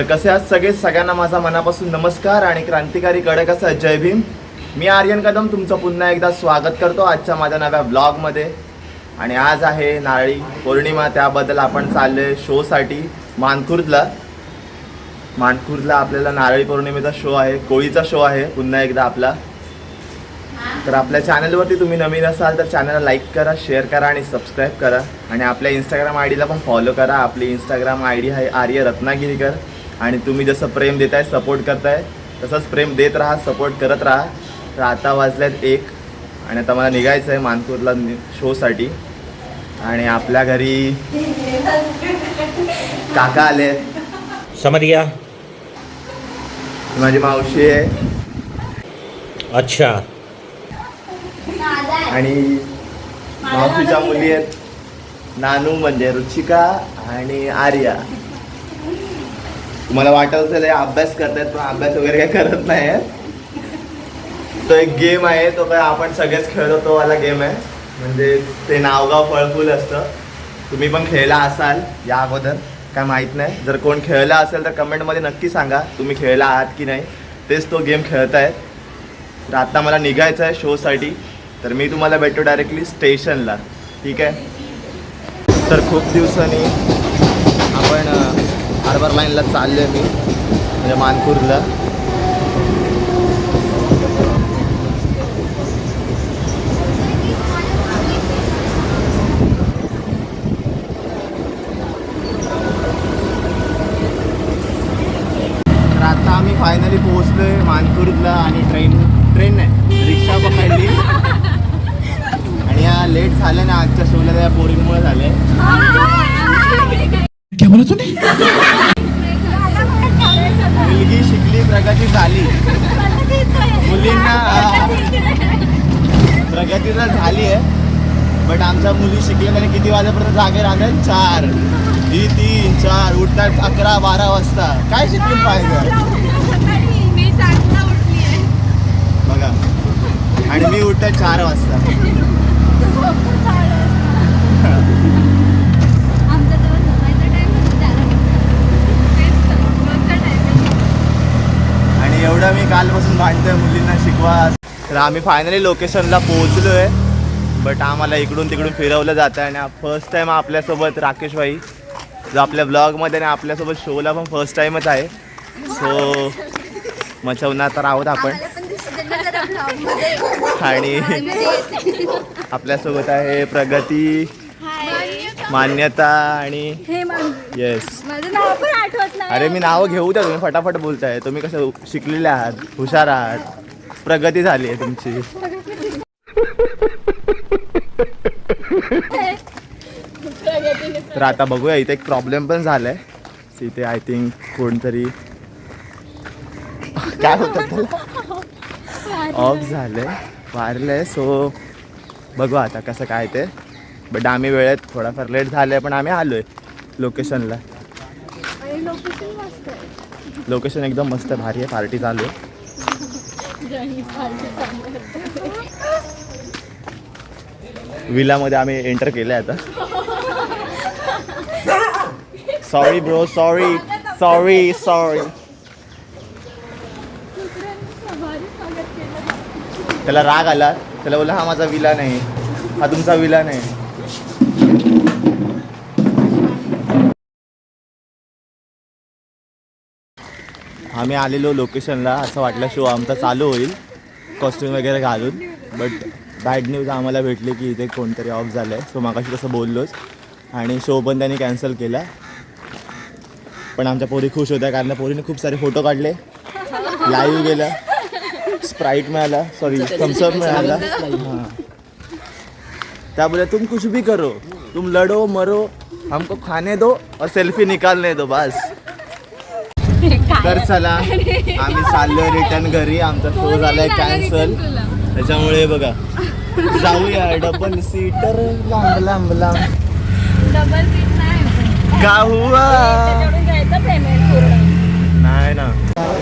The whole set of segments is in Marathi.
तर कसे आज सगळे? सगळ्यांना माझा मनापासून नमस्कार आणि क्रांतिकारी कडक असं जय भीम. मी आर्यन कदम तुमचं पुन्हा एकदा स्वागत करतो आजच्या माझ्या नव्या ब्लॉगमध्ये. आणि आज आहे नारळी पौर्णिमा त्याबद्दल आपण चाललोय शोसाठी मानखुर्दला. मानखुर्दला आपल्याला नारळी पौर्णिमेचा शो आहे कोळीचा शो आहे पुन्हा एकदा आपला. तर आपल्या चॅनलवरती तुम्ही नवीन असाल तर चॅनलला लाईक करा शेअर करा आणि सबस्क्राईब करा. आणि आपल्या इंस्टाग्राम आय डीला पण फॉलो करा. आपली इंस्टाग्राम आय डी आहे आर्य रत्नागिरीकर आणि तुम्ही जसं प्रेम देताय सपोर्ट करताय तसंच प्रेम देत राहा सपोर्ट करत राहा. तर आता वाजल्यात एक आणि आता मला निघायचं आहे मानपूरला शोसाठी आणि आपल्या घरी काका आले. गया माझी मावशी आहे. अच्छा. आणि मावशीच्या मुली आहेत. नानू म्हणजे रुचिका आणि आर्या. तुम्हाला वाटत असेल अभ्यास करतायत पण अभ्यास वगैरे काही करत नाही तो एक गेम आहे तो काय आपण सगळेच खेळतो तो वाला गेम आहे. म्हणजे ते नावगाव फळफूल असतं. तुम्ही पण खेळला असाल या अगोदर काय माहीत नाही. जर कोण खेळला असेल तर कमेंटमध्ये नक्की सांगा तुम्ही खेळला आहात की नाही. तेच तो गेम खेळतायत. तर आत्ता मला निघायचं आहे शोसाठी. तर मी तुम्हाला भेटतो डायरेक्टली स्टेशनला ठीक आहे? तर खूप दिवसांनी हार्बर लाईनला चाललो आहे मी. म्हणजे मानपूरला. तर आता आम्ही फायनली पोहोचलो आहे मानपूरला आणि ट्रेन ट्रेन नाही रिक्षा पकडली. आणि या लेट झाल्या ना आजच्या शोला त्या पोरींमुळे झाले. मुलगी शिकली प्रगती झाली. मुलींना प्रगती तर झाली आहे. बट आमच्या मुली शिकल्या त्याने किती वाजेपर्यंत जागे राहतात चार. ही तीन चार. उठतात अकरा बारा वाजता. काय शिकून पाहिजे? बघा. आणि मी उठतात चार वाजता आमचा तेव्हा झोपायचा टाइम होता तेच तर रोजचा टाइम आणि एवढं भांडतोय मुलींना शिकवा. तर आम्ही फायनली लोकेशनला पोहोचलो आहे बट आम्हाला इकडून तिकडून फिरवलं जातं आणि फर्स्ट टाईम आपल्यासोबत राकेश भाई जो आपल्या ब्लॉगमध्ये आणि आपल्यासोबत शोला पण फर्स्ट टाईमच आहे. सो मचवणार तर आहोत आपण. आणि आपल्यासोबत आहे प्रगती मान्यता आणि येस अरे मी नावं घेऊ द्या तुम्ही फटाफट बोलताय. तुम्ही कसं शिकलेले आहात हुशार आहात प्रगती झाली आहे तुमची. तर आता बघूया इथे एक प्रॉब्लेम पण झालाय. इथे आय थिंक कोणतरी काय होतं ऑफ झालंय वारलंय. सो बघू आता कसं काय ते. बट आम्ही वेळेत थोडाफार लेट झालंय पण आम्ही आलोय लोकेशनला लोकेशन मस्त आहे. लोकेशन एकदम मस्त आहे, भारी आहे. पार्टी चालू आहे. विलामध्ये आम्ही एंटर केलं आता. Sorry bro sorry sorry sorry त्याला राग आला. त्याला बोला हा माझा विला नाही. हा तुमचा विला नाही. आम्ही आलेलो लोकेशनला असं वाटलं शो आमचा चालू होईल. कॉस्ट्युम वगैरे घालून. बट बॅड न्यूज आम्हाला भेटली की इथे कोणतरी ऑफ झालं आहे सो मागाशी तसं बोललोच. आणि शो पण त्यांनी कॅन्सल केला. पण आमच्या पोरी खुश होत्या कारण पोरीने खूप सारे फोटो काढले. लाईव्ह गेला. स्प्राईट मिळाला. सॉरी थम्सअप मिळाला. हां. त्या बोले तुम कुछ भी करो. तुम लड़ो मरो. हमको खाने दो और सेल्फी निकालने दो बस. तर चला. आम्ही चाललोय रिटर्न घरी. आमचा शो झालाय कॅन्सल त्याच्यामुळे बघा जाऊया. डबल सीटर लांब लांब लांब. डबल सीट नाही का हुआ नाही ना.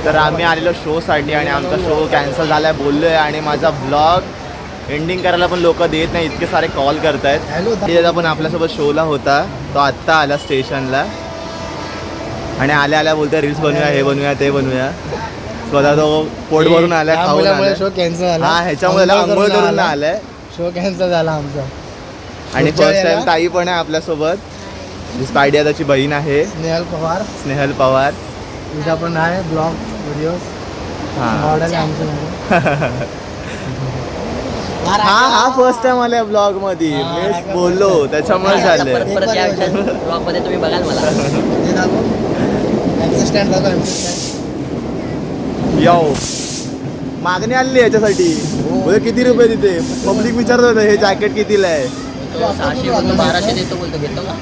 तर आम्ही आलेलो शोसाठी आणि आमचा शो कॅन्सल झालाय. बोललोय आणि माझा ब्लॉग एंडिंग करायला पण लोक देत नाही. इतके सारे कॉल करतायत. पण आपल्यासोबत शोला होता. तो आत्ता आला स्टेशनला आणि आल्या आल्या बोलते रील्स बनवूया हे बनवूया ते बनवूया. स्वतः तो पोट भरून आलाय खाऊन. शो कॅन्सल झाला. हा ह्याच्यामुळे त्याला आंघोळ करून नाही आलाय. शो कॅन्सल झाला आमचा. आणि पुढच्या फर्स्ट टाइम वेळेला- ताई पण आहे आपल्यासोबत. जी स्पायडिया त्याची बहीण आहे. स्नेहल पवार. स्नेहल पवार. तुझा पण आहे ब्लॉग व्हिडिओ हा. मॉडेल आमचं. हा हा फर्स्ट टाइम आलाय ब्लॉगमध्ये हा, बोललो त्याच्यामुळे परत झालंय. परत या ब्लॉगमध्ये तुम्ही बघाल मला. ते दाखव. एमचं स्टँड दाखव एमचं स्टँड यो मागणी आली याच्यासाठी. बोले किती रुपये तिथे पब्लिक विचारत होतं हे जॅकेट कितीला आहे? तो सहाशे बोलतो बाराशे देतो बोलतो घेतो का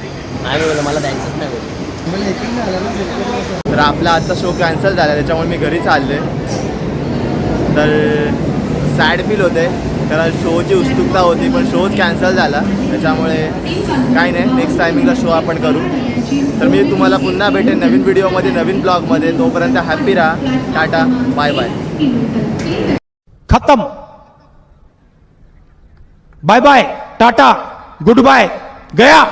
नाही बोलतो मला द्यायचंच नाही बोलतो एकच नाही आलं ना, एकच नाही. तर आपला आजचा शो कॅन्सल झाला त्याच्यामुळे मी घरी चालले तर सॅड फील होते कारण शोची उत्सुकता होती पण शोच कॅन्सल झाला. त्याच्यामुळे काही नाही नेक्स्ट टायमिंगला शो आपण करू. तर मी तुम्हाला पुन्हा भेटेन नवीन व्हिडिओमध्ये नवीन ब्लॉगमध्ये तोपर्यंत हॅपी राहा. टाटा. बाय बाय खतम. Bye bye tata. Good bye गया.